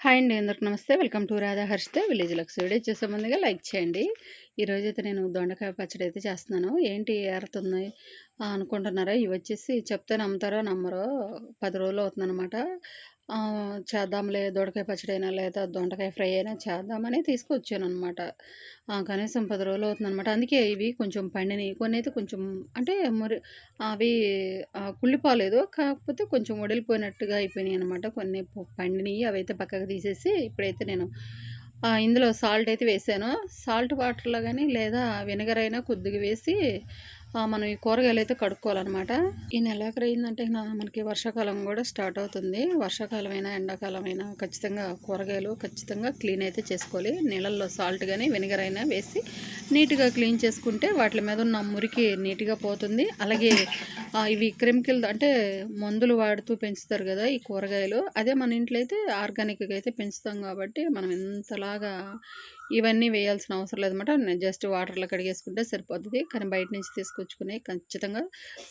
Hi అండి అందరికి నమస్తే. Welcome to Radha Harshitha village looks video. చేసే ముందుగా లైక్ చేయండి. ఈరోజైతే అయితే నేను దొండకాయ పచ్చడి అయితే చేస్తున్నాను. ఏంటి ఏరుతుంది అనుకుంటున్నారా? ఇవి వచ్చేసి చెప్తే నమ్ముతారో నమ్మరో పది రోజులు అవుతుందన్నమాట. చేద్దాంలే దొండకాయ పచ్చడి అయినా లేదా దొండకాయ ఫ్రై అయినా చేద్దామని తీసుకొచ్చాను అనమాట కనీసం పది రోజులు అవుతుందన్నమాట. అందుకే ఇవి కొంచెం పండినవి. కొన్ని అయితే కొంచెం అంటే మురి అవి కుళ్ళిపోలేదు కాకపోతే కొంచెం వడిలిపోయినట్టుగా అయిపోయినాయి అనమాట కొన్ని పండినవి అవి అయితే పక్కకు తీసేసి ఇప్పుడైతే నేను ఇందులో సాల్ట్ అయితే వేసాను. సాల్ట్ వాటర్లో కానీ లేదా వెనగర్ అయినా కొద్దిగా వేసి మనం ఈ కూరగాయలు అయితే కడుక్కోవాలన్నమాట. ఈ నెలాఖరు అయిందంటే మనకి వర్షాకాలం కూడా స్టార్ట్ అవుతుంది. వర్షాకాలం అయినా ఎండాకాలం అయినా ఖచ్చితంగా కూరగాయలు ఖచ్చితంగా క్లీన్ అయితే చేసుకోవాలి. నీళ్ళల్లో సాల్ట్ కానీ వెనిగర్ అయినా వేసి నీట్గా క్లీన్ చేసుకుంటే వాటి మీద ఉన్న మురికి నీట్గా పోతుంది. అలాగే ఇవి క్రిమికల్ అంటే మందులు వాడుతూ పెంచుతారు కదా ఈ కూరగాయలు. అదే మన ఇంట్లో అయితే ఆర్గానిక్గా అయితే పెంచుతాం కాబట్టి మనం ఎంతలాగా ఇవన్నీ వేయాల్సిన అవసరం లేదన్నమాట. నేను జస్ట్ వాటర్లో కడిగేసుకుంటే సరిపోతుంది. కానీ బయట నుంచి తీసుకొచ్చుకునే ఖచ్చితంగా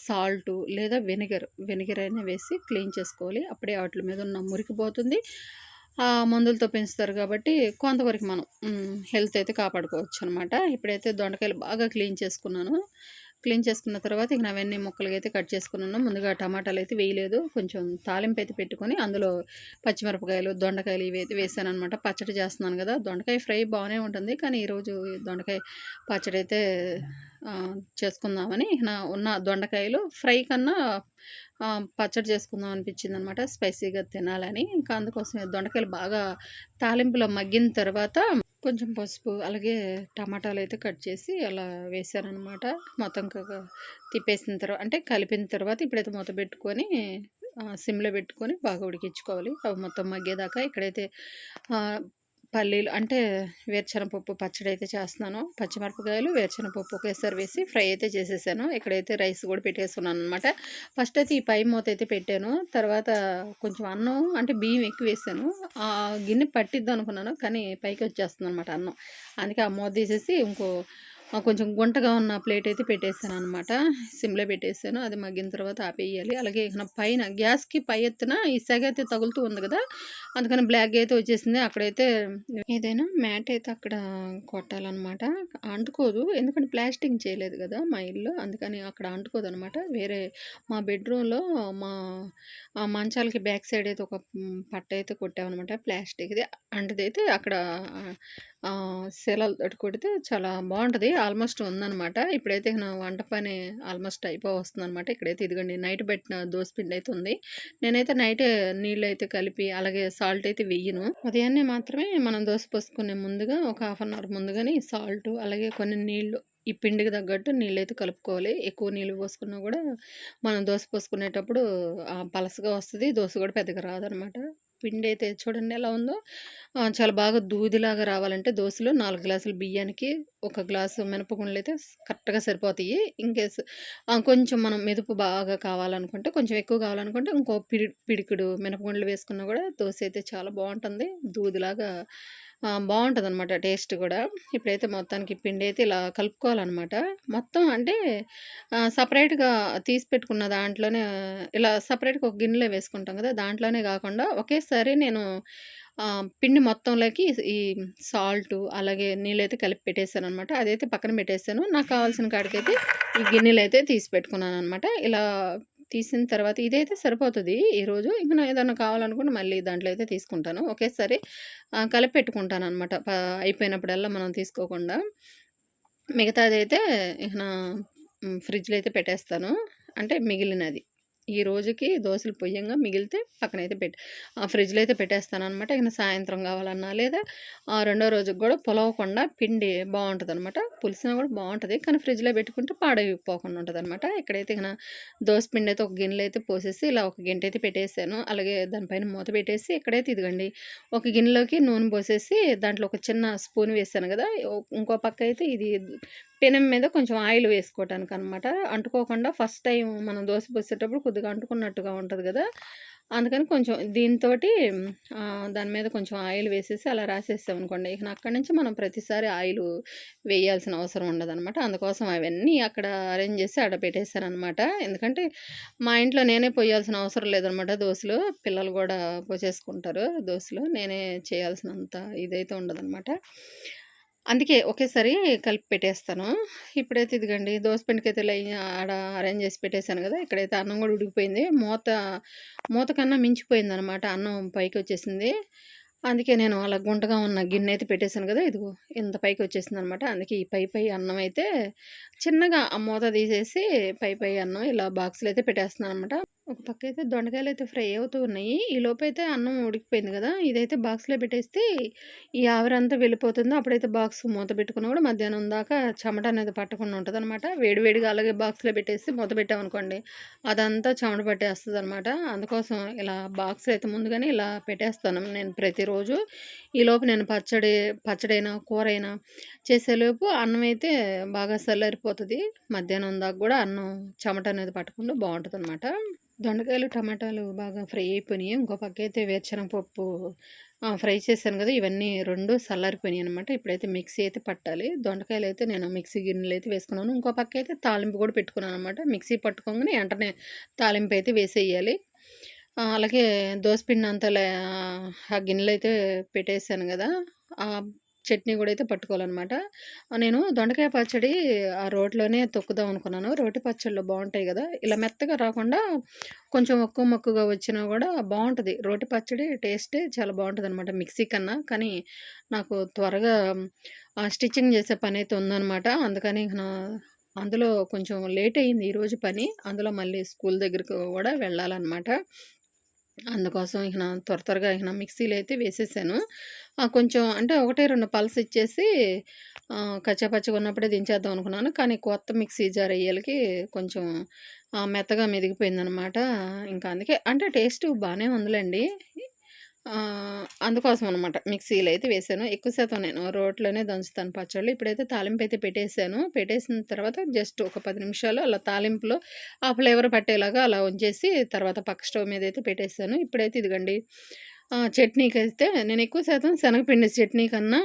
సాల్ట్ లేదా వెనిగర్ వెనిగర్ అయినా వేసి క్లీన్ చేసుకోవాలి. అప్పుడే వాటి మీద ఉన్న మురికి పోతుంది ఆ మందులతో పెంచుతారు కాబట్టి కొంతవరకు మనం హెల్త్ అయితే కాపాడుకోవచ్చు అనమాట ఇప్పుడైతే దొండకాయలు బాగా క్లీన్ చేసుకున్నాను. క్లీన్ చేసుకున్న తర్వాత ఇక అవన్నీ ముక్కలుగా అయితే కట్ చేసుకున్నాను ముందుగా టమాటాలు అయితే వేయలేదు. కొంచెం తాలింపు అయితే పెట్టుకొని అందులో పచ్చిమిరపకాయలు దొండకాయలు ఇవి అయితే వేసాను అనమాట పచ్చడి చేస్తున్నాను కదా దొండకాయ ఫ్రై బాగానే ఉంటుంది. కానీ ఈరోజు దొండకాయ పచ్చడి అయితే చేసుకుందామని నా ఉన్న దొండకాయలు ఫ్రై కన్నా పచ్చడి చేసుకుందాం అనిపించింది అనమాట స్పైసీగా తినాలని. ఇంకా అందుకోసం దొండకాయలు బాగా తాలింపులో మగ్గిన తర్వాత కొంచెం పసుపు అలాగే టమాటాలు అయితే కట్ చేసి అలా వేసానమాట మొత్తం తిప్పేసిన తర్వాత అంటే కలిపిన తర్వాత ఇప్పుడైతే మూత పెట్టుకొని సిమ్లో పెట్టుకొని బాగా ఉడికించుకోవాలి. అవి మొత్తం మగ్గేదాకా ఇక్కడైతే పల్లీలు అంటే వేరుశనగపప్పు పచ్చడి అయితే చేస్తున్నాను. పచ్చిమిరపకాయలు వేరుశనగపప్పు ఒకేసారి వేసి ఫ్రై అయితే చేసేసాను. ఇక్కడైతే రైస్ కూడా పెట్టేస్తున్నాను అనమాట ఫస్ట్ అయితే ఈ పై మూత అయితే పెట్టాను. తర్వాత కొంచెం అన్నం అంటే బియ్యం ఎక్కువ వేసాను. ఆ గిన్నె పట్టిద్దాం అనుకున్నాను కానీ పైకి వచ్చేస్తుంది అనమాట అన్నం. అందుకే ఆ మూత తీసేసి ఇంకో కొంచెం గుంటగా ఉన్న ప్లేట్ అయితే పెట్టేసాను అనమాట సిమ్లో పెట్టేసాను అది మగ్గిన తర్వాత ఆపేయాలి. అలాగే ఇక నా పైన గ్యాస్కి పై ఎత్తున ఈ సెగ అయితే తగులుతూ ఉంది కదా అందుకని బ్లాక్ అయితే వచ్చేసింది. అక్కడైతే ఏదైనా మ్యాట్ అయితే అక్కడ కొట్టాలన్నమాట. అంటుకోదు. ఎందుకంటే ప్లాస్టింగ్ చేయలేదు కదా మా ఇల్లు. అందుకని అక్కడ అంటుకోదు అనమాట వేరే మా బెడ్రూమ్లో మా మంచాలకి బ్యాక్ సైడ్ అయితే ఒక పట్ట అయితే కొట్టామన్నమాట ప్లాస్టిక్ది. అంటదైతే అక్కడ ఆ, కొడితే చాలా బాగుంటుంది. ఆల్మోస్ట్ ఉందన్నమాట. ఇప్పుడైతే నా వంట పని ఆల్మోస్ట్ అయిపో వస్తుంది అనమాట ఇక్కడైతే ఇదిగోండి నైట్ పెట్టిన దోసపిండి అయితే ఉంది. నేనైతే నైట్ నీళ్ళు అయితే కలిపి అలాగే సాల్ట్ అయితే వెయ్యను ఉదయాన్నే మాత్రమే మనం దోశ పోసుకునే ముందుగా ఒక హాఫ్ అన్ అవర్ ముందుగానే సాల్ట్ అలాగే కొన్ని నీళ్ళు ఈ పిండికి తగ్గట్టు నీళ్ళు అయితే కలుపుకోవాలి. ఎక్కువ నీళ్ళు పోసుకున్నా కూడా మనం దోశ పోసుకునేటప్పుడు పలసగా వస్తుంది దోశ కూడా పెద్దగా రాదనమాట పిండి అయితే చూడండి ఎలా ఉందో. చాలా బాగా దూదిలాగా రావాలంటే దోశలు నాలుగు గ్లాసులు బియ్యానికి ఒక గ్లాసు మినపగుండ్లు అయితే కరెక్ట్గా సరిపోతాయి. ఇంకేస్ కొంచెం మనం మెదుపు బాగా కావాలనుకుంటే కొంచెం ఎక్కువ కావాలనుకుంటే ఇంకో పిడి పిడికుడు మినపగుండ్లు వేసుకున్నా కూడా దోశ అయితే చాలా బాగుంటుంది. దూదిలాగా బాగుంటుంది అనమాట టేస్ట్ కూడా. ఇప్పుడైతే మొత్తానికి పిండి అయితే ఇలా కలుపుకోవాలన్నమాట మొత్తం అంటే సపరేట్గా తీసి పెట్టుకున్న దాంట్లోనే ఇలా సపరేట్గా ఒక గిన్నెలో వేసుకుంటాం కదా దాంట్లోనే కాకుండా ఒకేసారి నేను పిండి మొత్తంలోకి ఈ సాల్ట్ అలాగే నీళ్ళైతే కలిపి పెట్టేశాను అనమాట అదైతే పక్కన పెట్టేశాను. నాకు కావాల్సిన కాడికైతే ఈ గిన్నెలు అయితే తీసి పెట్టుకున్నాను అనమాట ఇలా తీసిన తర్వాత ఇదైతే సరిపోతుంది. ఈరోజు ఇంకా ఏదైనా కావాలనుకుంటే మళ్ళీ దాంట్లో అయితే తీసుకుంటాను. ఒకేసారి కలిపి పెట్టుకుంటాను అనమాట అయిపోయినప్పుడల్లా మనం తీసుకోకుండా. మిగతాది అయితే ఇక నా ఫ్రిడ్జ్లో అయితే పెట్టేస్తాను. అంటే మిగిలినది. ఈ రోజుకి దోశలు పొయ్యంగా మిగిలితే పక్కనైతే పెట్టి ఆ ఫ్రిడ్జ్లో అయితే పెట్టేస్తాను అనమాట ఇక సాయంత్రం కావాలన్నా లేదా ఆ రెండో రోజుకి కూడా పొలవకుండా పిండి బాగుంటుంది అనమాట పులిసిన కూడా బాగుంటుంది కానీ ఫ్రిడ్జ్లో పెట్టుకుంటే పాడైపోకుండా ఉంటుంది అనమాట ఇక్కడైతే ఇక దోశ పిండి అయితే ఒక గిన్నెలో అయితే పోసేసి ఇలా ఒక గింట అయితే పెట్టేసాను. అలాగే దానిపైన మూత పెట్టేసి ఇక్కడైతే ఇదిగండి ఒక గిన్నెలోకి నూనె పోసేసి దాంట్లో ఒక చిన్న స్పూన్ వేసాను కదా ఇంకో పక్క అయితే ఇది పెనం మీద కొంచెం ఆయిల్ వేసుకోవటానికి అనమాట అంటుకోకుండా ఫస్ట్ టైం మనం దోశ పోసేటప్పుడు కొద్దిగా అంటుకున్నట్టుగా ఉంటుంది కదా. అందుకని కొంచెం దీంతో దాని మీద కొంచెం ఆయిల్ వేసేసి అలా రాసేస్తాం అనుకోండి. ఇక అక్కడి నుంచి మనం ప్రతిసారి ఆయిల్ వేయాల్సిన అవసరం ఉండదన్నమాట అందుకోసం అవన్నీ అక్కడ అరేంజ్ చేసి ఆడ పెట్టేశాను ఎందుకంటే మా ఇంట్లో నేనే పోయాల్సిన అవసరం లేదనమాట దోశలు. పిల్లలు కూడా పోసేసుకుంటారు దోశలు. నేనే చేయాల్సినంత ఇదైతే ఉండదన్నమాట అందుకే ఒకేసారి కలిపి పెట్టేస్తాను. ఇప్పుడైతే ఇదిగండి దోశ ఆడ అరేంజ్ చేసి పెట్టేశాను కదా ఇక్కడైతే అన్నం కూడా ఉడికిపోయింది. మూత మూత కన్నా మించిపోయింది అనమాట అన్నం పైకి వచ్చేసింది. అందుకే నేను అలా గుంటగా ఉన్న గిన్నె అయితే పెట్టేశాను కదా ఇదిగో ఇంత పైకి వచ్చేసింది అనమాట అందుకే ఈ పై పై అన్నం అయితే చిన్నగా ఆ మూత తీసేసి పై పై అన్నం ఇలా బాక్సులు అయితే పెట్టేస్తున్నాను అనమాట ఒక పక్క అయితే దొండకాయలు అయితే ఫ్రై అవుతూ ఉన్నాయి. ఈ లోపైతే అయితే అన్నం ఉడికిపోయింది కదా ఇదైతే బాక్స్లో పెట్టేస్తే ఈ ఆవిరంతా వెళ్ళిపోతుందో అప్పుడైతే బాక్స్ మూత పెట్టుకున్నా కూడా మధ్యాహ్నం దాకా చెమట అనేది పట్టకుండా ఉంటుంది అనమాట వేడివేడిగా అలాగే బాక్స్లో పెట్టేసి మూత పెట్టామనుకోండి అదంతా చెమట పట్టేస్తుంది అనమాట అందుకోసం ఇలా బాక్స్ అయితే ముందుగానే ఇలా పెట్టేస్తాను నేను ప్రతిరోజు. ఈ లోపు నేను పచ్చడి పచ్చడైనా కూర అయినా చేసేలోపు అన్నం అయితే బాగా చల్లారిపోతుంది మధ్యాహ్నం దాకా కూడా అన్నం చెమట అనేది పట్టకుండా బాగుంటుంది అనమాట దొండకాయలు టమాటాలు బాగా ఫ్రై అయిపోయినాయి. ఇంకో పక్క అయితే వేరుశనగపప్పు ఫ్రై చేశాను కదా ఇవన్నీ రెండు చల్లారిపోయినాయి అనమాట ఇప్పుడైతే మిక్సీ అయితే పట్టాలి. దొండకాయలు అయితే నేను మిక్సీ గిన్నెలు అయితే వేసుకున్నాను. ఇంకో పక్క అయితే తాలింపు కూడా పెట్టుకున్నాను అనమాట మిక్సీ పట్టుకోగానే వెంటనే తాలింపు అయితే వేసేయాలి. అలాగే దోసపిండి అంతా ఆ గిన్నెలు అయితే పెట్టేశాను కదా. చట్నీ కూడా అయితే పట్టుకోవాలన్నమాట. నేను దొండకాయ పచ్చడి ఆ రోట్లోనే తొక్కుదాం అనుకున్నాను. రోటి పచ్చళ్ళు బాగుంటాయి కదా ఇలా మెత్తగా రాకుండా కొంచెం ఒక్క మొక్కుగా వచ్చినా కూడా బాగుంటుంది. రోటి పచ్చడి టేస్టే చాలా బాగుంటుంది అనమాట మిక్సీ కన్నా. కానీ నాకు త్వరగా స్టిచ్చింగ్ చేసే పని అయితే ఉందన్నమాట. అందుకని అందులో కొంచెం లేట్ అయింది ఈరోజు పని. అందులో మళ్ళీ స్కూల్ దగ్గరికి కూడా వెళ్ళాలన్నమాట. అందుకోసం ఇక త్వర త్వరగా ఇక మిక్సీలో అయితే వేసేసాను. కొంచెం అంటే ఒకటే రెండు పల్స్ ఇచ్చేసి కచ్చపచ్చగా ఉన్నప్పుడే దించేద్దాం అనుకున్నాను. కానీ కొత్త మిక్సీ జార్ అయ్యేలకి కొంచెం మెత్తగా మెదిగిపోయిందనమాట ఇంకా అందుకే అంటే టేస్ట్ బాగానే ఉందిలేండి. అందుకోసం అనమాట మిక్సీలో అయితే వేసాను. ఎక్కువ శాతం నేను రోట్లోనే దంచుతాను పచ్చళ్ళు. ఇప్పుడైతే తాలింపు అయితే పెట్టేసాను. పెట్టేసిన తర్వాత జస్ట్ ఒక పది నిమిషాలు అలా తాలింపులో ఆ ఫ్లేవర్ పట్టేలాగా అలా ఉంచేసి తర్వాత పక్క స్టవ్ మీద అయితే పెట్టేసాను. ఇప్పుడైతే ఇదిగండి. చట్నీకి అయితే నేను ఎక్కువ శాతం శనగపిండి చట్నీ కన్నా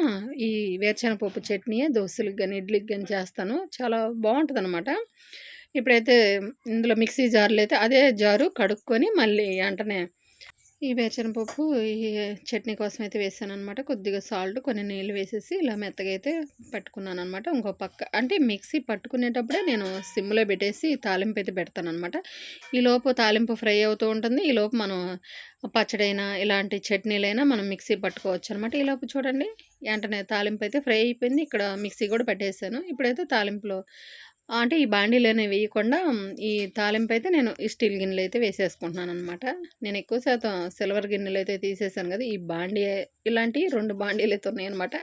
ఈ వేరుశనగపప్పు చట్నీయే దోశలకు కానీ ఇడ్లీకి కానీ చేస్తాను. చాలా బాగుంటుంది అనమాట ఇప్పుడైతే ఇందులో మిక్సీ జార్లు అయితే అదే జారు కడుక్కొని మళ్ళీ వెంటనే ఈ వేరుశనగపప్పు ఈ చట్నీ కోసం అయితే వేసాను అనమాట కొద్దిగా సాల్ట్ కొన్ని నీళ్ళు వేసేసి ఇలా మెత్తగా అయితే పట్టుకున్నాను అనమాట ఇంకో పక్క అంటే మిక్సీ పట్టుకునేటప్పుడే నేను సిమ్లో పెట్టేసి తాలింపు అయితే పెడతాను అనమాట తాలింపు ఫ్రై అవుతూ ఉంటుంది. ఈ లోపు మనం పచ్చడైనా ఇలాంటి చట్నీలైనా మనం మిక్సీ పట్టుకోవచ్చు అనమాట ఈ లోపు చూడండి వెంటనే తాలింపు అయితే ఫ్రై అయిపోయింది. ఇక్కడ మిక్సీ కూడా పెట్టేసాను ఇప్పుడైతే తాలింపులో అంటే ఈ బాండీలోనే వేయకుండా ఈ తాలింపు అయితే నేను ఈ స్టీల్ గిన్నెలు అయితే వేసేసుకుంటున్నాను అనమాట నేను ఎక్కువ శాతం సిల్వర్ గిన్నెలు అయితే తీసేసాను కదా ఈ బాండీ ఇలాంటి రెండు బాండీలు అయితే ఉన్నాయన్నమాట.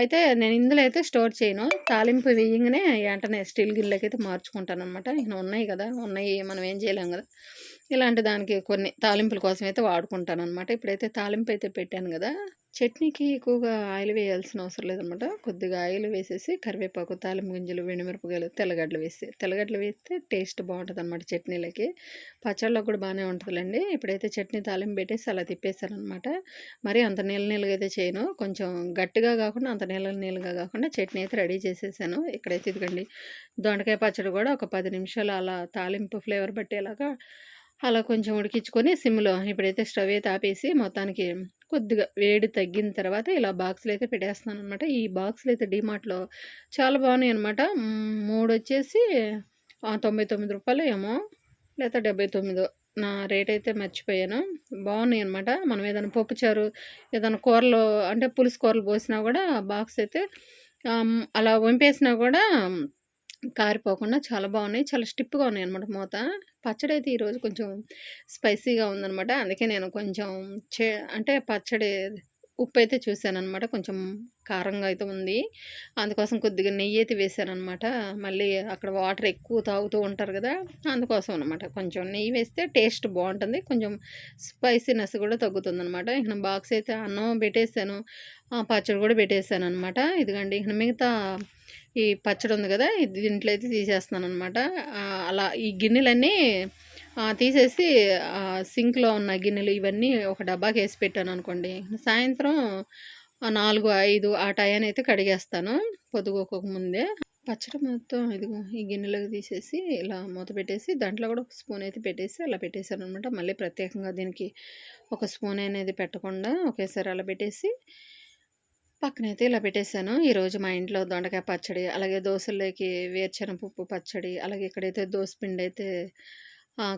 అయితే నేను ఇందులో అయితే స్టోర్ చేయను. తాలింపు వేయంగానే వెంటనే స్టీల్ గిన్నెలకి అయితే మార్చుకుంటాను అనమాట ఇక ఉన్నాయి కదా ఉన్నాయి మనం ఏం చేయలేం కదా. ఇలాంటి దానికి కొన్ని తాలింపుల కోసం అయితే వాడుకుంటాను అనమాట ఇప్పుడైతే తాలింపు అయితే పెట్టాను కదా చట్నీకి ఎక్కువగా ఆయిల్ వేయాల్సిన అవసరం లేదనమాట. కొద్దిగా ఆయిల్ వేసేసి కరివేపాకు తాలింపు గింజలు వెండిమిరపకాయలు తెల్లగడ్డలు వేసి తెల్లగడ్డలు వేస్తే టేస్ట్ బాగుంటుంది అనమాట చట్నీలకి. పచ్చళ్ళకి కూడా బాగానే ఉంటుందిలేండి. ఇప్పుడైతే చట్నీ తాలింపు పెట్టేసి అలా తిప్పేశాను మరి అంత నీళ్ళ నీళ్ళగా అయితే చేయను. కొంచెం గట్టిగా కాకుండా అంత నీళ్ళ నీళ్ళగా కాకుండా చట్నీ అయితే రెడీ చేసేసాను. ఇక్కడైతే ఇదిగండి దొండకాయ పచ్చడి కూడా ఒక పది నిమిషాలు అలా తాలింపు ఫ్లేవర్ పట్టేలాగా అలా కొంచెం ఉడికించుకొని సిమ్లో ఇప్పుడైతే స్టవ్ అయితే ఆపేసి మొత్తానికి కొద్దిగా వేడి తగ్గిన తర్వాత ఇలా బాక్స్లు అయితే పెట్టేస్తాను అనమాట ఈ బాక్స్లు అయితే డిమార్ట్లో చాలా బాగున్నాయి అనమాట మూడు వచ్చేసి తొంభై తొమ్మిది రూపాయలు ఏమో లేదా డెబ్బై తొమ్మిదో నా రేట్ అయితే మర్చిపోయాను. బాగున్నాయి అనమాట మనం ఏదైనా పప్పుచారు ఏదైనా కూరలు అంటే పులుసు కూరలు పోసినా కూడా బాక్స్ అయితే అలా వంపేసినా కూడా కారిపోకుండా చాలా బాగున్నాయి. చాలా స్టిప్గా ఉన్నాయి అనమాట మూత. పచ్చడి అయితే ఈరోజు కొంచెం స్పైసీగా ఉందనమాట అందుకే నేను కొంచెం చే అంటే పచ్చడి ఉప్పు అయితే చూశానమాట కొంచెం కారంగా అయితే ఉంది. అందుకోసం కొద్దిగా నెయ్యి అయితే వేసానమాట మళ్ళీ అక్కడ వాటర్ ఎక్కువ తాగుతూ ఉంటారు కదా అందుకోసం అనమాట కొంచెం నెయ్యి వేస్తే టేస్ట్ బాగుంటుంది. కొంచెం స్పైసీనెస్ కూడా తగ్గుతుంది అనమాట ఇక బాక్స్ అయితే అన్నం పెట్టేసాను. పచ్చడి కూడా పెట్టేశాను అనమాట ఇదిగండి ఇక మిగతా ఈ పచ్చడి ఉంది కదా దీంట్లో అయితే తీసేస్తున్నాను అనమాట అలా ఈ గిన్నెలన్నీ తీసేసి సింక్లో ఉన్న గిన్నెలు ఇవన్నీ ఒక డబ్బాకి వేసి పెట్టాను అనుకోండి. సాయంత్రం నాలుగు ఐదు ఆ టైం అయితే కడిగేస్తాను పొద్దుకోక ముందే. పచ్చడి మొత్తం ఇదిగో ఈ గిన్నెలోకి తీసేసి ఇలా మూత పెట్టేసి దాంట్లో కూడా ఒక స్పూన్ అయితే పెట్టేసి అలా పెట్టేశాను అనమాట మళ్ళీ ప్రత్యేకంగా దీనికి ఒక స్పూన్ అనేది పెట్టకుండా ఒకేసారి అలా పెట్టేసి పక్కనైతే ఇలా పెట్టేశాను ఈరోజు మా ఇంట్లో దొండకాయ పచ్చడి అలాగే దోశల్లోకి వేరుశెనగపప్పు పచ్చడి అలాగే ఇక్కడైతే దోశ పిండి అయితే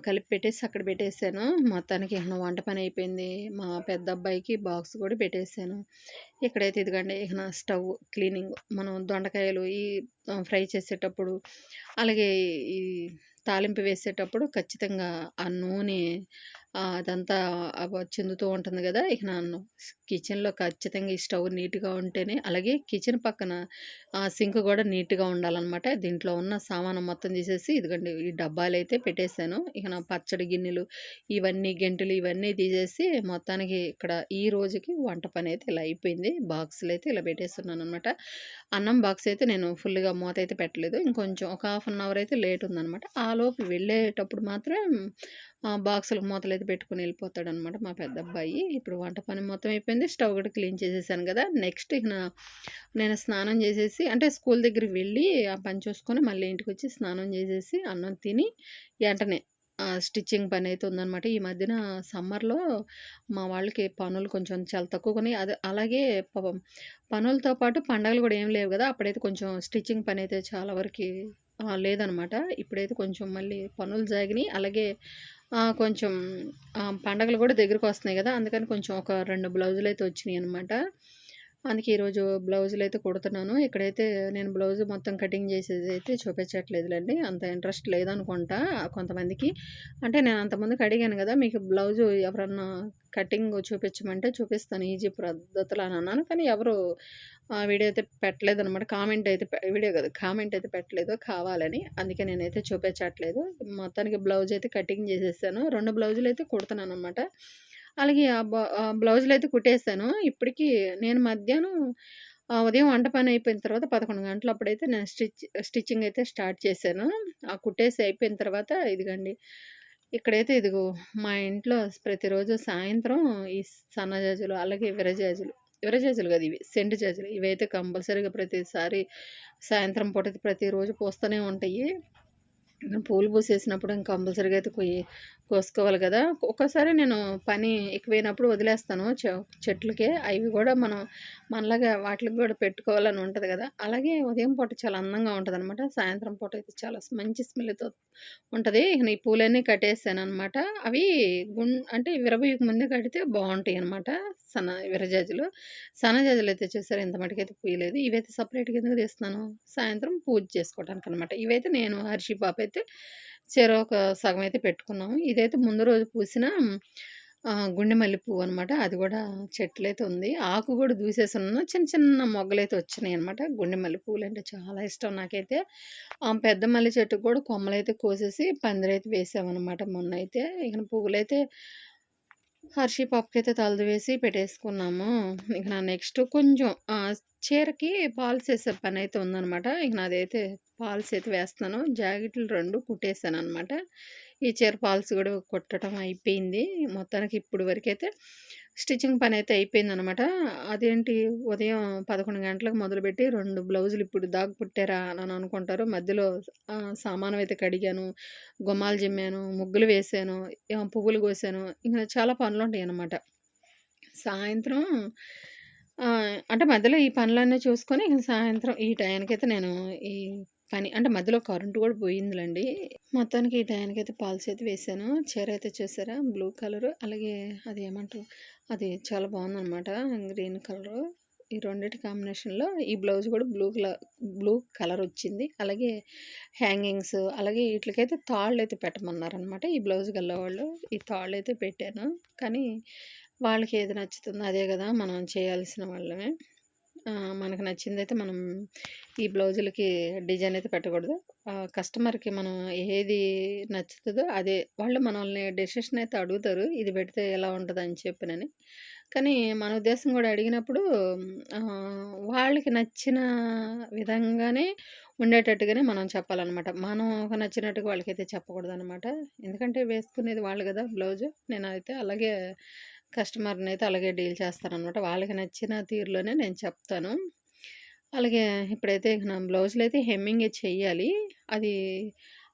కలిపి పెట్టేసి అక్కడ పెట్టేశాను మొత్తానికి ఇహన వంట పని అయిపోయింది. మా పెద్ద అబ్బాయికి బాక్స్ కూడా పెట్టేశాను ఇక్కడైతే ఇదిగండి ఇహన స్టవ్ క్లీనింగ్. మనం దొండకాయలు ఈ ఫ్రై చేసేటప్పుడు అలాగే ఈ తాలింపు వేసేటప్పుడు ఖచ్చితంగా ఆ నూనె అదంతా చెందుతూ ఉంటుంది కదా! ఇక నన్ను కిచెన్లో ఖచ్చితంగా ఈ స్టవ్ నీట్గా ఉంటేనే అలాగే కిచెన్ పక్కన సింక్ కూడా నీట్గా ఉండాలన్నమాట. దీంట్లో ఉన్న సామాను మొత్తం తీసేసి ఇదిగండి ఈ డబ్బాలు అయితే పెట్టేశాను. ఇక నా పచ్చడి గిన్నెలు ఇవన్నీ గెంటులు ఇవన్నీ తీసేసి మొత్తానికి ఇక్కడ ఈ రోజుకి వంట పని అయితే ఇలా అయిపోయింది. బాక్సులు అయితే ఇలా పెట్టేస్తున్నాను అనమాట అన్నం బాక్స్ అయితే నేను ఫుల్గా మూత అయితే పెట్టలేదు. ఇంకొంచెం ఒక హాఫ్ అన్ అవర్ అయితే లేట్ ఉందనమాట ఆ లోపు వెళ్ళేటప్పుడు మాత్రం బాక్సులకు మూతలు అయితే పెట్టుకుని వెళ్ళిపోతాడనమాట మా పెద్ద అబ్బాయి ఇప్పుడు వంట పని మొత్తం అయిపోయింది. స్టవ్ కూడా క్లీన్ చేసేసాను కదా! నెక్స్ట్ నేను స్నానం చేసేసి అంటే స్కూల్ దగ్గరికి వెళ్ళి ఆ పని చూసుకొని మళ్ళీ ఇంటికి వచ్చి స్నానం చేసేసి అన్నం తిని వెంటనే స్టిచ్చింగ్ పని అయితే ఉందనమాట. ఈ మధ్యన సమ్మర్లో మా వాళ్ళకి పనులు కొంచెం చాలా తక్కువగా కొని అది అలాగే పనులతో పాటు పండగలు కూడా ఏం లేవు కదా! అప్పుడైతే కొంచెం స్టిచ్చింగ్ పని అయితే చాలా వరకు లేదనమాట. ఇప్పుడైతే కొంచెం మళ్ళీ పనులు జాగినాయి అలాగే కొంచెం పండగలు కూడా దగ్గరకు వస్తున్నాయి కదా అందుకని కొంచెం ఒక రెండు బ్లౌజులు అయితే వచ్చినాయి అనమాట అందుకే ఈరోజు బ్లౌజులు అయితే కుడుతున్నాను. ఇక్కడైతే నేను బ్లౌజ్ మొత్తం కటింగ్ చేసేది అయితే చూపించట్లేదులేండి. అంత ఇంట్రెస్ట్ లేదనుకుంటా కొంతమందికి. అంటే నేను అంతమందికి అడిగాను కదా మీకు బ్లౌజు ఎవరన్నా కటింగ్ చూపించమంటే చూపిస్తాను. ఈజీ పద్ధతులు అని అన్నాను. కానీ ఎవరు వీడియో అయితే పెట్టలేదు అనమాట కామెంట్ అయితే వీడియో కదా కామెంట్ అయితే పెట్టలేదు కావాలని. అందుకే నేనైతే చూపించట్లేదు. మొత్తానికి బ్లౌజ్ అయితే కటింగ్ చేసేసాను. రెండు బ్లౌజులు అయితే కుడుతున్నాను అనమాట అలాగే ఆ బ్లౌజులు అయితే కుట్టేసాను. ఇప్పటికీ నేను మధ్యాహ్నం ఉదయం వంట పని అయిపోయిన తర్వాత పదకొండు గంటలు అప్పుడైతే నేను స్టిచ్ స్టిచ్చింగ్ అయితే స్టార్ట్ చేశాను. ఆ కుట్టేసి అయిపోయిన తర్వాత ఇదిగండి ఇక్కడైతే ఇదిగో మా ఇంట్లో ప్రతిరోజు సాయంత్రం ఈ సన్నజాజులు అలాగే విరజాజులు విరజాజులు కదా ఇవి సెంటు జాజులు ఇవైతే కంపల్సరీగా ప్రతిసారి సాయంత్రం పూట ప్రతిరోజు పోస్తూనే ఉంటాయి. పూలు పూసేసినప్పుడు ఇంకా కంపల్సరీగా అయితే కొయ్యి కోసుకోవాలి కదా. ఒక్కోసారి నేను పని ఎక్కువైనప్పుడు వదిలేస్తాను చెట్లకే. అవి కూడా మనం మనలాగా వాటికి కూడా పెట్టుకోవాలని ఉంటుంది కదా. అలాగే ఉదయం పూట చాలా అందంగా ఉంటుంది అనమాట సాయంత్రం పూట అయితే చాలా మంచి స్మెల్తో ఉంటుంది. ఈ పూలన్నీ కట్టేసాను అనమాట అవి గుం అంటే విరబయ్యకు ముందే కడితే బాగుంటాయి అనమాట సన్న విరజాజులు. సన్నజాజులు అయితే చూసారు? ఇంత మటుకైతే పూయలేదు. ఇవైతే సపరేట్గా ఎందుకు తీస్తున్నాను? సాయంత్రం పూజ చేసుకోవడానికి అనమాట ఇవైతే నేను హర్షి పాప అయితే చెరో ఒక సగం అయితే పెట్టుకున్నాము. ఇదైతే ముందు రోజు పూసిన గుండె మల్లి పువ్వు అనమాట అది కూడా చెట్లు అయితే ఉంది. ఆకు కూడా దూసేసి ఉన్న చిన్న చిన్న మొగ్గలైతే వచ్చినాయి అనమాట గుండె మల్లి పువ్వులు అంటే చాలా ఇష్టం నాకైతే. పెద్ద మల్లి చెట్టుకు కూడా కొమ్మలైతే కోసేసి పందిరైతే వేసామన్నమాట మొన్న అయితే ఇక పువ్వులైతే హర్షీ పప్పుకి అయితే వేసి పెట్టేసుకున్నాము. ఇక నా నెక్స్ట్ కొంచెం చీరకి పాల్స్ వేసే పని అయితే ఉందనమాట ఇక నాదైతే పాల్స్ అయితే వేస్తాను. జాకెట్లు రెండు కుట్టేసాను అనమాట ఈ చీర పాల్స్ కూడా కుట్టడం అయిపోయింది. మొత్తానికి ఇప్పుడు వరకైతే స్టిచ్చింగ్ పని అయితే అయిపోయిందనమాట. అదేంటి ఉదయం పదకొండు గంటలకు మొదలుపెట్టి రెండు బ్లౌజులు ఇప్పుడు దాగు పుట్టారా అని అనుకుంటారు. మధ్యలో సామానం అయితే కడిగాను గుమ్మాలు జిమ్మాను ముగ్గులు వేసాను పువ్వులు కోసాను ఇంకా చాలా పనులు ఉంటాయి అన్నమాట సాయంత్రం అంటే మధ్యలో ఈ పనులన్నీ చూసుకొని సాయంత్రం ఈ టైంకైతే నేను ఈ పని అంటే మధ్యలో కరెంటు కూడా పోయిందిలండి. మొత్తానికి ఈ అయితే పాలసీ అయితే వేసాను. చీర అయితే చూసారా? Blue colour. అలాగే అది ఏమంటారు? అది చాలా బాగుందనమాట గ్రీన్ కలరు. ఈ రెండింటి కాంబినేషన్లో ఈ బ్లౌజ్ కూడా బ్లూ కలర్ బ్లూ కలర్ వచ్చింది. అలాగే హ్యాంగింగ్స్ అలాగే వీటికైతే తాళ్ళు అయితే పెట్టమన్నారనమాట ఈ బ్లౌజ్ గల్లవాళ్ళు ఈ తాళ్ళు అయితే పెట్టాను. కానీ వాళ్ళకి ఏది నచ్చుతుందో అదే కదా మనం చేయాల్సిన వాళ్ళమే. మనకు నచ్చిందైతే మనం ఈ బ్లౌజులకి డిజైన్ అయితే పెట్టకూడదు. కస్టమర్కి మనం ఏది నచ్చుతుందో అదే వాళ్ళు మనల్ని డెసిషన్ అయితే అడుగుతారు ఇది పెడితే ఎలా ఉంటుంది అని చెప్పినని. కానీ మన ఉద్దేశం కూడా అడిగినప్పుడు వాళ్ళకి నచ్చిన విధంగానే ఉండేటట్టుగానే మనం చెప్పాలన్నమాట. మనం ఒక నచ్చినట్టుగా వాళ్ళకైతే చెప్పకూడదు అనమాట ఎందుకంటే వేసుకునేది వాళ్ళు కదా బ్లౌజ్. నేనైతే అలాగే కస్టమర్ని అయితే అలాగే డీల్ చేస్తానన్నమాట వాళ్ళకి నచ్చిన తీరులోనే నేను చెప్తాను అలాగే ఇప్పుడైతే నా బ్లౌజులు అయితే హెమ్మింగ్ చెయ్యాలి అది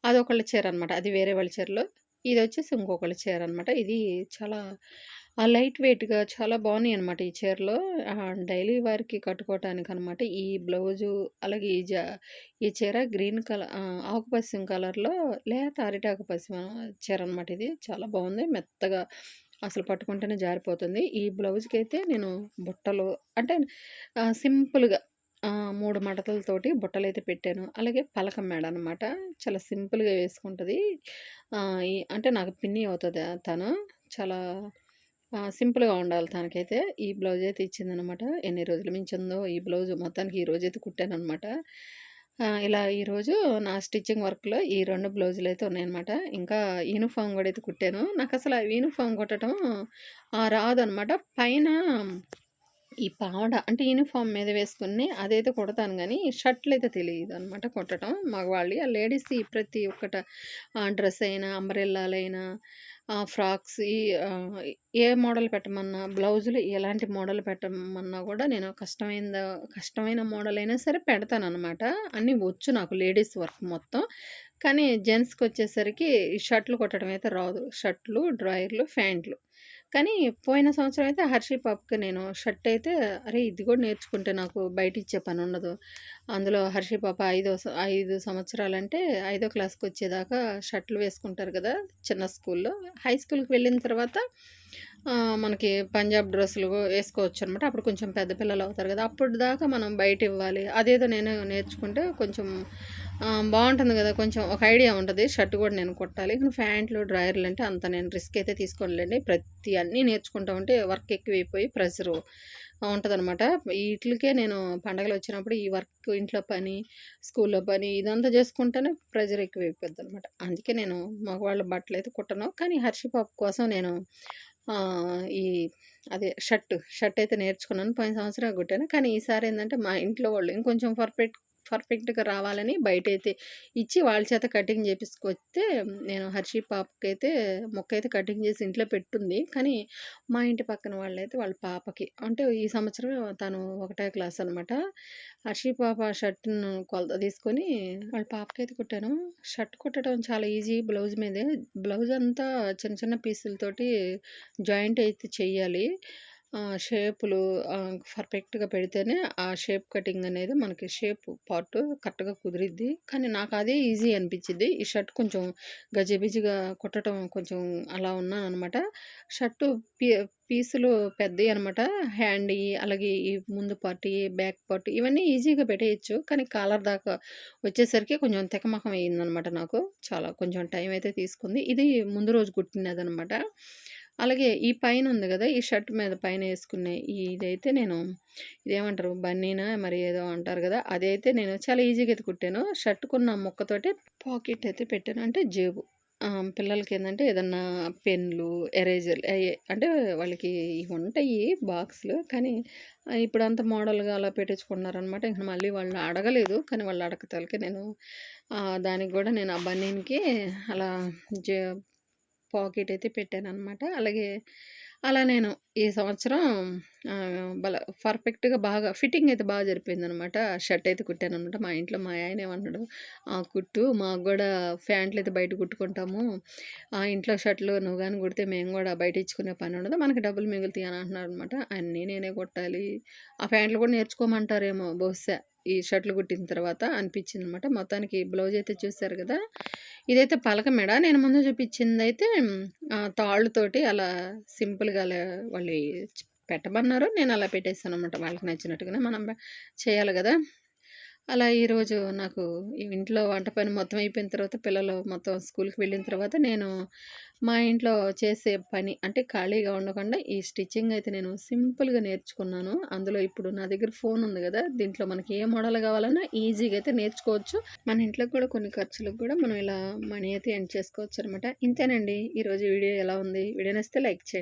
అదొకళ్ళ చీర అనమాట అది వేరే వాళ్ళ చీరలో ఇది వచ్చేసి ఇంకొకళ్ళ చీర అనమాట ఇది చాలా లైట్ వెయిట్‌గా చాలా బాగున్నాయి అనమాట ఈ చీరలో డైలీ వారికి కట్టుకోవటానికి అనమాట. ఈ బ్లౌజు అలాగే ఈ జా ఈ చీర గ్రీన్ కలర్ ఆకుపశ్యం కలర్‌లో లేత అరిటాకు పసిమ చీర అనమాట ఇది. చాలా బాగుంది. మెత్తగా అసలు పట్టుకుంటేనే జారిపోతుంది. ఈ బ్లౌజ్కి అయితే నేను బుట్టలు అంటే సింపుల్‌గా మూడు మడతలతోటి బుట్టలు అయితే పెట్టాను. అలాగే పలక మేడ అనమాట. చాలా సింపుల్‌గా వేసుకుంటుంది అంటే నాకు పిన్ని అవుతుంది తను. చాలా సింపుల్‌గా ఉండాలి తనకైతే. ఈ బ్లౌజ్ అయితే ఇచ్చిందనమాట. ఎన్ని రోజుల మించిందో ఈ బ్లౌజ్ మొత్తానికి ఈ రోజైతే కుట్టాను అనమాట ఇలా ఈరోజు నా స్టిచ్చింగ్ వర్క్‌లో ఈ రెండు బ్లౌజులు అయితే ఉన్నాయన్నమాట. ఇంకా యూనిఫార్మ్ కూడా అయితే కుట్టాను. నాకసల యూనిఫార్మ్ కుట్టటం ఆహ్, రాదనమాట. పైన ఈ పావడ అంటే యూనిఫార్మ్ మీద వేసుకుని అదైతే కుడతాను అయితే తెలియదు తెలీదనమాట కుట్టటం మగవాళ్ళు ఆ లేడీస్ ప్రతి ఒక్కట డ్రెస్ అయినా, అంబ్రెల్లాలైనా, ఫ్రాక్స్ ఈ ఏ మోడల్ పెట్టమన్నా, బ్లౌజులు ఎలాంటి మోడల్ పెట్టమన్నా కూడా నేను కష్టమైన కష్టమైన మోడల్ అయినా సరే పెడతాననమాట. అన్నీ వచ్చు నాకు లేడీస్ వర్క్ మొత్తం. కానీ జెంట్స్కి వచ్చేసరికి షర్ట్‌లు కొట్టడం అయితే రాదు. షర్ట్‌లు, డ్రాయర్‌లు, ఫ్యాంట్లు. కానీ పోయిన సంవత్సరం అయితే హర్షీ పాప్కి నేను షర్ట్ అయితే అరే! ఇది కూడా నేర్చుకుంటే నాకు బయట ఇచ్చే పని ఉండదు అందులో హర్షీ పాప ఐదో ఐదు సంవత్సరాలంటే ఐదో క్లాస్కి వచ్చేదాకా షర్ట్‌లు వేసుకుంటారు కదా చిన్న స్కూల్‌లో. హై స్కూల్‌కి వెళ్ళిన తర్వాత మనకి పంజాబ్ డ్రెస్సులు వేసుకోవచ్చు అనమాట అప్పుడు కొంచెం పెద్ద పిల్లలు అవుతారు కదా అప్పుడు అప్పటిదాకా మనం బయట ఇవ్వాలి అదేదో నేను నేర్చుకుంటే కొంచెం బాగుంటుంది కదా కొంచెం ఒక ఐడియా ఉంటుంది షర్ట్ కూడా నేను కుట్టాలి. కానీ ఫ్యాంట్లు, డ్రాయర్‌లంటే అంత నేను రిస్క్ అయితే తీసుకోలేండి ప్రతి అన్నీ నేర్చుకుంటా ఉంటే వర్క్ ఎక్కువైపోయి ప్రెషరు ఉంటుందన్నమాట వీటికే నేను పండగలు వచ్చినప్పుడు ఈ వర్క్ ఇంట్లో పని, స్కూల్‌లో పని ఇదంతా చేసుకుంటేనే ప్రెషర్ ఎక్కువైపోద్దనమాట. అందుకే నేను మగవాళ్ళ అయితే కుట్టను. కానీ హర్షిపాప్ పాప కోసం నేను ఈ అదే షర్ట్, షర్ట్ అయితే నేర్చుకున్నాను. పోయిన సంవత్సరం కుట్టాను. కానీ ఈసారి ఏంటంటే మా ఇంట్లో వాళ్ళు ఇంకొంచెం పర్ఫెక్ట్ పర్ఫెక్ట్‌గా రావాలని బయటైతే ఇచ్చి వాళ్ళ చేత కటింగ్ చేపించుకొస్తే నేను హర్షీ పాపకైతే అయితే కటింగ్ చేసి ఇంట్లో పెట్టుంది. కానీ మా ఇంటి పక్కన వాళ్ళైతే వాళ్ళ పాపకి అంటే ఈ సంవత్సరం తను ఒకటే క్లాస్ అనమాట. హర్షి పాప షర్ట్‌ను కొలత తీసుకొని వాళ్ళ పాపకైతే కుట్టాను. షర్ట్ కుట్టడం చాలా ఈజీ బ్లౌజ్ మీదే. బ్లౌజ్ అంతా చిన్న చిన్న పీసులతోటి జాయింట్ అయితే చేయాలి షేపులు పర్ఫెక్ట్‌గా పెడితేనే ఆ షేప్ కటింగ్ అనేది మనకి షేప్ పార్ట్ కరెక్ట్‌గా కుదిరిద్ది. కానీ నాకు అదే ఈజీ అనిపించింది ఈ షర్ట్ కొంచెం గజిబిజిగా కుట్టటం కొంచెం అలా ఉన్నాననమాట. షర్టు పీ పీసులు పెద్దవి అనమాట. హ్యాండ్ అలాగే ఈ ముందు పార్టీ బ్యాక్ పార్ట్ ఇవన్నీ ఈజీగా పెట్టేయచ్చు కానీ కాలర్ దాకా వచ్చేసరికి కొంచెం తెకమకం అయిందనమాట నాకు. చాలా కొంచెం టైం అయితే తీసుకుంది. ఇది ముందు రోజు కుట్టినదనమాట. అలాగే ఈ పైన ఉంది కదా ఈ షర్ట్ మీద పైన వేసుకునే ఇదైతే నేను ఇదేమంటారు బన్నీనా మరి ఏదో అంటారు కదా అదైతే నేను చాలా ఈజీగా అయితే కుట్టాను. షర్ట్ కొన్న ముక్కతోటి పాకెట్ అయితే పెట్టాను. అంటే జేబు. పిల్లలకి ఏంటంటే ఏదన్నా పెన్‌లు, ఎరేజర్‌లు అంటే వాళ్ళకి ఉంటాయి బాక్స్‌లు. కానీ ఇప్పుడు అంత మోడల్‌గా అలా పెట్టించుకున్నారనమాట ఇంక మళ్ళీ వాళ్ళు అడగలేదు. కానీ వాళ్ళు అడకతలకే నేను దానికి కూడా నేను ఆ బనీన్‌కి అలా జే పాకెట్ అయితే పెట్టాను అనమాట అలాగే అలా నేను ఈ సంవత్సరం బల పర్ఫెక్ట్‌గా బాగా ఫిట్టింగ్ అయితే బాగా జరిపోయిందనమాట. షర్ట్ అయితే కుట్టాననమాట. మా ఇంట్లో మా ఆయన ఏమన్నాడు, ఆ కుట్టు మాకు కూడా ప్యాంట్లు అయితే బయట కుట్టుకుంటాము. ఆ ఇంట్లో షర్ట్‌లు నువ్వు కానీ కుడితే మేము కూడా బయట ఇచ్చుకునే పని ఉండదు. మనకి డబ్బులు మిగులుతాయి" అని అంటున్నారనమాట. అన్నీ నేనే కుట్టాలి. ఆ ప్యాంట్లు కూడా నేర్చుకోమంటారేమో బహుశా ఈ షర్ట్‌లు కుట్టిన తర్వాత అనిపించింది అనమాట మొత్తానికి బ్లౌజ్ అయితే చూసారు కదా ఇదైతే పలక మెడ. నేను ముందు చూపించింది అయితే తాళ్ళుతోటి అలా సింపుల్‌గా అలా వాళ్ళు పెట్టమన్నారు. నేను అలా పెట్టేసాననమాట. వాళ్ళకి నచ్చినట్టుగానే మనం చేయాలి కదా అలా ఈరోజు నాకు ఇంట్లో వంట పని మొత్తం అయిపోయిన తర్వాత పిల్లలు మొత్తం స్కూల్‌కి వెళ్ళిన తర్వాత నేను మా ఇంట్లో చేసే పని అంటే ఖాళీగా ఉండకుండా ఈ స్టిచ్చింగ్ అయితే నేను సింపుల్‌గా నేర్చుకున్నాను. అందులో ఇప్పుడు నా దగ్గర ఫోన్ ఉంది కదా దీంట్లో మనకి ఏ మోడల్ కావాలన్నా ఈజీగా అయితే నేర్చుకోవచ్చు. మన ఇంట్లో కూడా కొన్ని ఖర్చులకు కూడా మనం ఇలా మనీ అయితే ఎండ్ చేసుకోవచ్చు అనమాట ఇంతేనండి ఈరోజు వీడియో ఎలా ఉంది? వీడియో నచ్చితే లైక్ చేయండి.